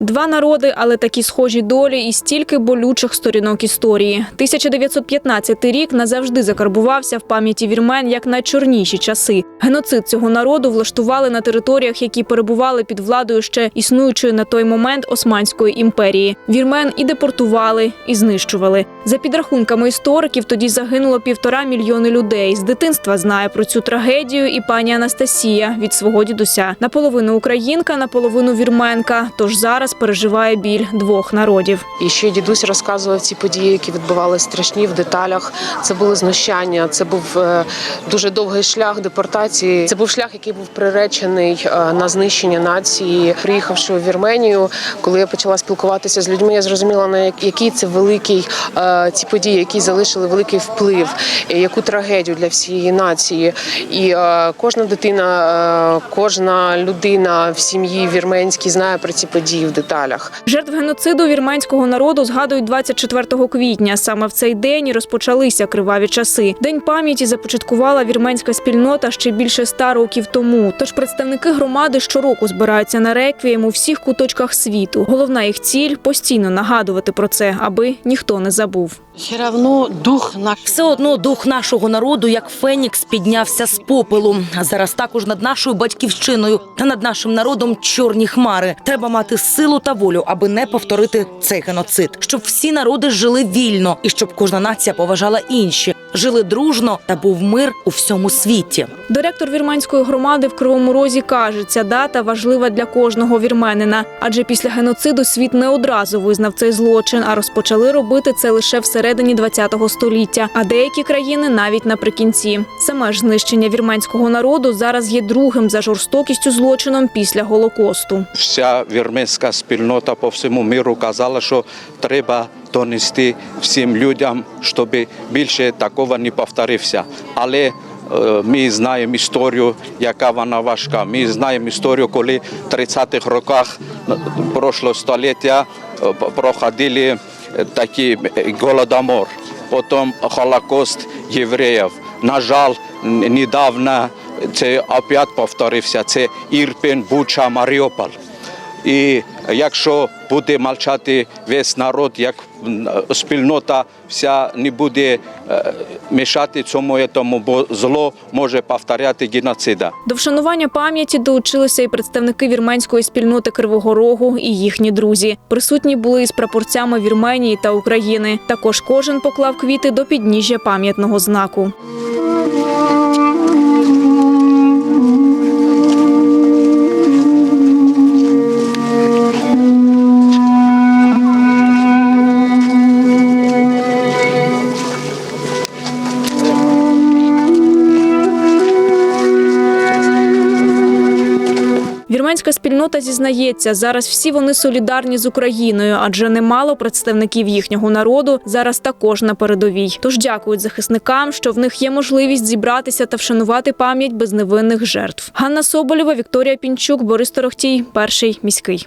Два народи, але такі схожі долі і стільки болючих сторінок історії. 1915 рік назавжди закарбувався в пам'яті вірмен як найчорніші часи. Геноцид цього народу влаштували на територіях, які перебували під владою ще існуючої на той момент Османської імперії. Вірмен і депортували, і знищували. За підрахунками істориків, тоді загинуло півтора мільйони людей. З дитинства знає про цю трагедію і пані Анастасія від свого дідуся. Наполовину українка, наполовину вірменка. Тож зараз переживає біль двох народів. І ще дідусь розказував ці події, які відбувалися страшні в деталях. Це були знущання. Це був е, дуже довгий шлях депортації. Це був шлях, який був приречений е, на знищення нації. Приїхавши у Вірменію, коли я почала спілкуватися з людьми, я зрозуміла на як- який це великий е, ці події, які залишили великий вплив, яку трагедію для всієї нації. І кожна дитина, кожна людина в сім'ї вірменській знає про ці події деталях. Жертв геноциду вірменського народу згадують 24 квітня. Саме в цей день і розпочалися криваві часи. День пам'яті започаткувала вірменська спільнота ще більше ста років тому. Тож представники громади щороку збираються на реквієм у всіх куточках світу. Головна їх ціль постійно нагадувати про це, аби ніхто не забув. Все равно дух наш Все одно дух нашого народу, як Фенікс, піднявся з попелу. А зараз також над нашою батьківщиною та над нашим народом чорні хмари. Треба мати силу та волю, аби не повторити цей геноцид, щоб всі народи жили вільно і щоб кожна нація поважала інші, жили дружно та був мир у всьому світі. Директор вірменської громади в Кривому Розі каже, ця дата важлива для кожного вірменина, адже після геноциду світ не одразу визнав цей злочин, а розпочали робити це лише всередині ХХ століття, а деякі країни навіть наприкінці. Саме ж знищення вірменського народу зараз є другим за жорстокістю злочином після голокосту. вся вірменська спільнота по всьому миру казала, що треба донести всім людям, щоб більше такого не повторився. Але е, ми знаємо історію, яка вона важка. Ми знаємо історію, коли в 30-х роках е, прошлого століття е, проходили такі голодомор, потім Холокост євреїв. На жаль, недавно це опять повторився. Це Ірпін, Буча, Маріуполь. І якщо буде мовчати весь народ, як спільнота вся не буде е, мішати цьому, тому, бо зло може повторяти геноцида. До вшанування пам'яті долучилися і представники вірменської спільноти Кривого Рогу і їхні друзі. Присутні були із прапорцями Вірменії та України. Також кожен поклав квіти до підніжжя пам'ятного знаку. Вірменська спільнота зізнається, зараз всі вони солідарні з Україною, адже немало представників їхнього народу зараз також на передовій. Тож дякують захисникам, що в них є можливість зібратися та вшанувати пам'ять безневинних жертв. Ганна Соболєва, Вікторія Пінчук, Борис Торохтій, перший міський.